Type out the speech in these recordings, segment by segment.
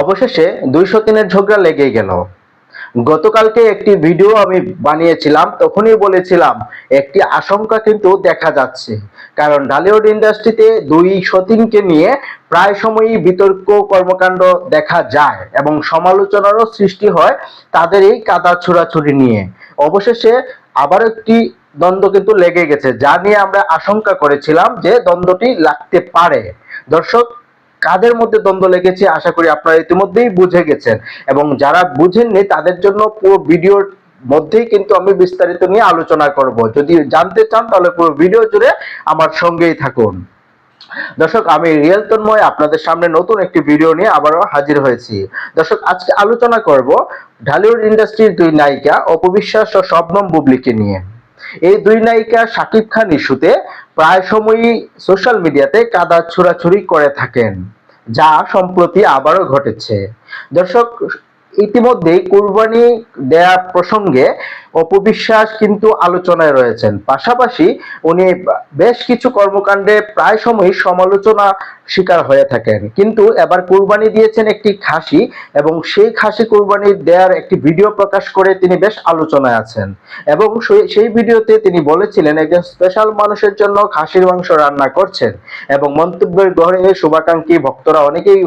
অবশেষে দুইশো তিনের ঝগড়া লেগেই গেল। গতকালকে একটি ভিডিও আমি বানিয়েছিলাম, তখনই বলেছিলাম, একটি আশঙ্কা কিন্তু দেখা যাচ্ছে। কারণ ঢালিউড ইন্ডাস্ট্রিতে দুই সতীনকে নিয়ে প্রায় সময়ই বিতর্ক কর্মকাণ্ড দেখা যায় এবং সমালোচনারও সৃষ্টি হয় তাদের এই কাদা ছোড়াছুড়ি নিয়ে। অবশেষে আবার একটি দ্বন্দ্ব কিন্তু লেগে গেছে, যা নিয়ে আমরা আশঙ্কা করেছিলাম যে দ্বন্দ্বটি লাগতে পারে। দর্শক কাদের মধ্যে দ্বন্দ্ব লেগেছে আশা করি আপনারা ইতিমধ্যেই বুঝে গেছেন। এবং যারা বুঝেননি, তাদের জন্য পুরো ভিডিওর মধ্যেই কিন্তু আমি বিস্তারিত নিয়ে আলোচনা করব। যদি জানতে চান, তাহলে পুরো ভিডিও জুড়ে আমার সঙ্গেই থাকুন। দর্শক, আমি রিয়েল তন্ময়, আপনাদের সামনে নতুন একটি ভিডিও নিয়ে আবারও হাজির হয়েছি। দর্শক, আজকে আলোচনা করব ঢালিউড ইন্ডাস্ট্রির দুই নায়িকা অপবিশ্বাস ও শবনম বুবলিকে নিয়ে। এই দুই নায়িকা শাকিব খান ইস্যুতে প্রায় সময়ই সোশ্যাল মিডিয়াতে কাদা ছোড়াছুড়ি করে থাকেন। যা সম্প্রতি আবারও ঘটেছে। দর্শক ইতিমধ্যেই কোরবানি দেয়া প্রসঙ্গে অপবিশ্বাস কিন্তু আলোচনায় রয়েছেন। পাশাপাশি উনি বেশ কিছু কর্মকাণ্ডে প্রায় সময় সমালোচনা শিকার হয়ে থাকেন। কিন্তু এবার কুরবানি দিয়েছেন একটি খাসি এবং সেই খাসি কুরবানি দেওয়ার একটি ভিডিও প্রকাশ করে তিনি বেশ আলোচনায় আছেন। এবং সেই- ভিডিওতে তিনি বলেছিলেন, একজন স্পেশাল মানুষের জন্য খাসির মাংস রান্না করছেন। এবং মন্তব্যের ঘরে শুভাকাঙ্ক্ষী ভক্তরা অনেকেই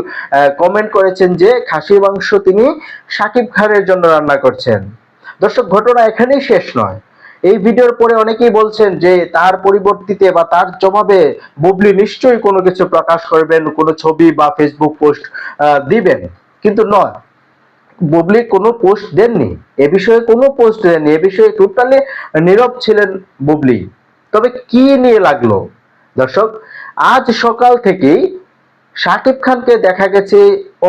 কমেন্ট করেছেন যে খাসির মাংস তিনি সাকিব খানের জন্য রান্না করছেন। দর্শক, ঘটনা এখানেই শেষ নয়। এই ভিডিওর পরে অনেকেই বলছেন যে তার পরিবর্তিতে বা তার জবাবে বুবলি নিশ্চয়ই কোনো কিছু প্রকাশ করবেন, কোনো ছবি বা ফেসবুক পোস্ট দিবেন। কিন্তু নয়। বুবলি কোনো পোস্ট দেননি। এ বিষয়ে কোনো পোস্ট দেননি। এ বিষয়ে টোটালি নীরব ছিলেন বুবলি। তবে কি নিয়ে লাগল? দর্শক, আজ সকাল থেকেই শাকিব খানকে দেখা গেছে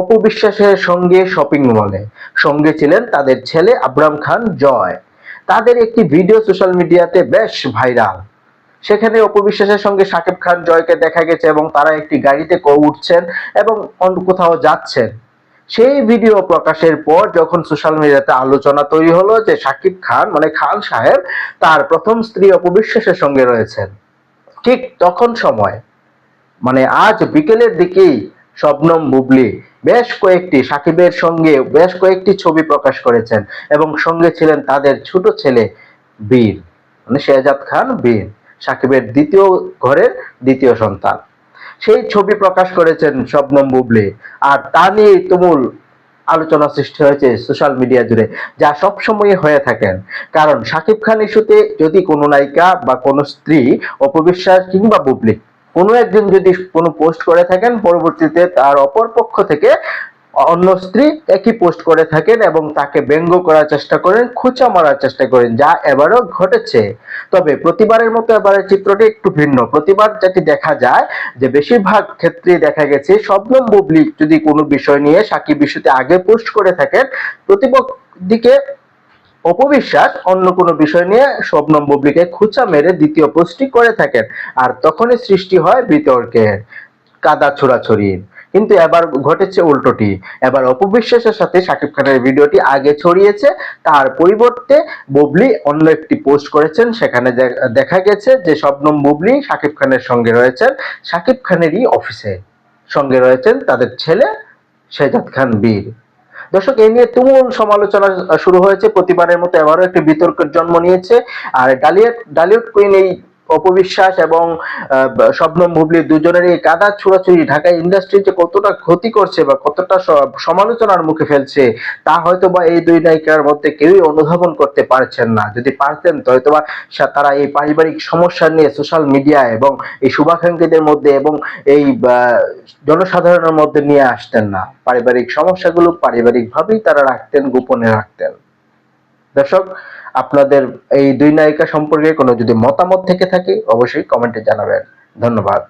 অপবিশ্বাসের সঙ্গে শপিং মলে সঙ্গে ছিলেন তাদের ছেলে আবরাম খান জয়। তাদের একটি ভিডিও সোশ্যাল মিডিয়াতে বেশ ভাইরাল সেখানে অপবিশ্বাসের সঙ্গে শাকিব খান জয়কে দেখা গেছে এবং তারা একটি গাড়িতে উঠছেন এবং অন্য কোথাও যাচ্ছেন। সেই ভিডিও প্রকাশের পর যখন সোশ্যাল মিডিয়াতে আলোচনা তৈরি হলো যে শাকিব খান মানে খান সাহেব, তার প্রথম স্ত্রী অপবিশ্বাসের সঙ্গে রয়েছেন। ঠিক তখন সময় মানে আজ বিকেলের দিকেই শবনম বুবলি বেশ কয়েকটি সাকিবের সঙ্গে বেশ কয়েকটি ছবি প্রকাশ করেছেন এবং সঙ্গে ছিলেন তাদের ছোট ছেলে বীর মানে শেহজাদ খান বীর, সাকিবের দ্বিতীয় ঘরের দ্বিতীয় সন্তান। সেই ছবি প্রকাশ করেছেন শবনম বুবলি আর তা নিয়ে তুমুল আলোচনা সৃষ্টি হয়েছে সোশ্যাল মিডিয়া জুড়ে, যা সবসময় হয়ে থাকেন। কারণ সাকিব খান ইস্যুতে যদি কোনো নায়িকা বা কোনো স্ত্রী অপবিশ্বাস কিংবা বুবলি কোনো একজন যদি কোনো পোস্ট করে থাকেন, পরবর্তীতে তার অপর পক্ষ থেকে অন্য স্ত্রী একই পোস্ট করে থাকেন এবং তাকে ব্যঙ্গ করার চেষ্টা করেন, খোঁচা মারার চেষ্টা করেন, যা এবারও ঘটেছে। তবে প্রতিবারের মতো এবারের চিত্রটি একটু ভিন্ন। প্রতিবার যেটি দেখা যায় যে বেশিরভাগ ক্ষেত্রে দেখা গেছে, শবনম বুবলি যদি কোনো বিষয় নিয়ে সাকিব বিষয়তে আগে পোস্ট করে থাকেন প্রতিপক্ষ দিকে অপবিশ্বাস অন্য কোনো বিষয় নিয়ে শবনম বুবলিকে খুচা মেরে দ্বিতীয় পোস্টটি করে থাকেন, আর তখনই সৃষ্টি হয় বিতর্কের, কাদা ছোড়াছড়ির কিন্তু এবার ঘটেছে উল্টোটি। এবার অপবিশ্বাসের সাথে শাকিব খানের ভিডিওটি আগে ছড়িয়েছে, তার পরিবর্তে বুবলি অন্য একটি পোস্ট করেছেন, সেখানে দেখা গেছে যে শবনম বুবলি শাকিব খানের সঙ্গে রয়েছেন, শাকিব খানেরই অফিসে সঙ্গে রয়েছেন তাদের ছেলে শেজাদ খান বীর। দর্শক, এই নিয়ে তুমুল সমালোচনা শুরু হয়েছে। প্রতিবারের মতো এবারও একটি বিতর্কের জন্ম নিয়েছে। আর ডালিয়া ডালিউড কুইন এই অপবিশ্বাস এবং শবনম দুজনের এই কাদা ছোড়াছুড়ি ঢাকা ইন্ডাস্ট্রি যে কতটা ক্ষতি করছে বা কতটা সমালোচনার মুখে ফেলছে, তা হয়তো বা এই দুই নায়িকার মধ্যে কেউই অনুধাবন করতে পারছেন না। যদি পারতেন, তো হয়তো বা তারা এই পারিবারিক সমস্যা নিয়ে সোশ্যাল মিডিয়া এবং এই শুভাকাঙ্ক্ষীদের মধ্যে এবং এই জনসাধারণের মধ্যে নিয়ে আসতেন না। পারিবারিক সমস্যাগুলো পারিবারিক ভাবেই তারা রাখতেন, গোপনে রাখতেন। দর্শক, আপনাদের এই দুই নায়িকা সম্পর্কে কোনো যদি মতামত থেকে থাকে, অবশ্যই কমেন্টে জানাবেন। ধন্যবাদ।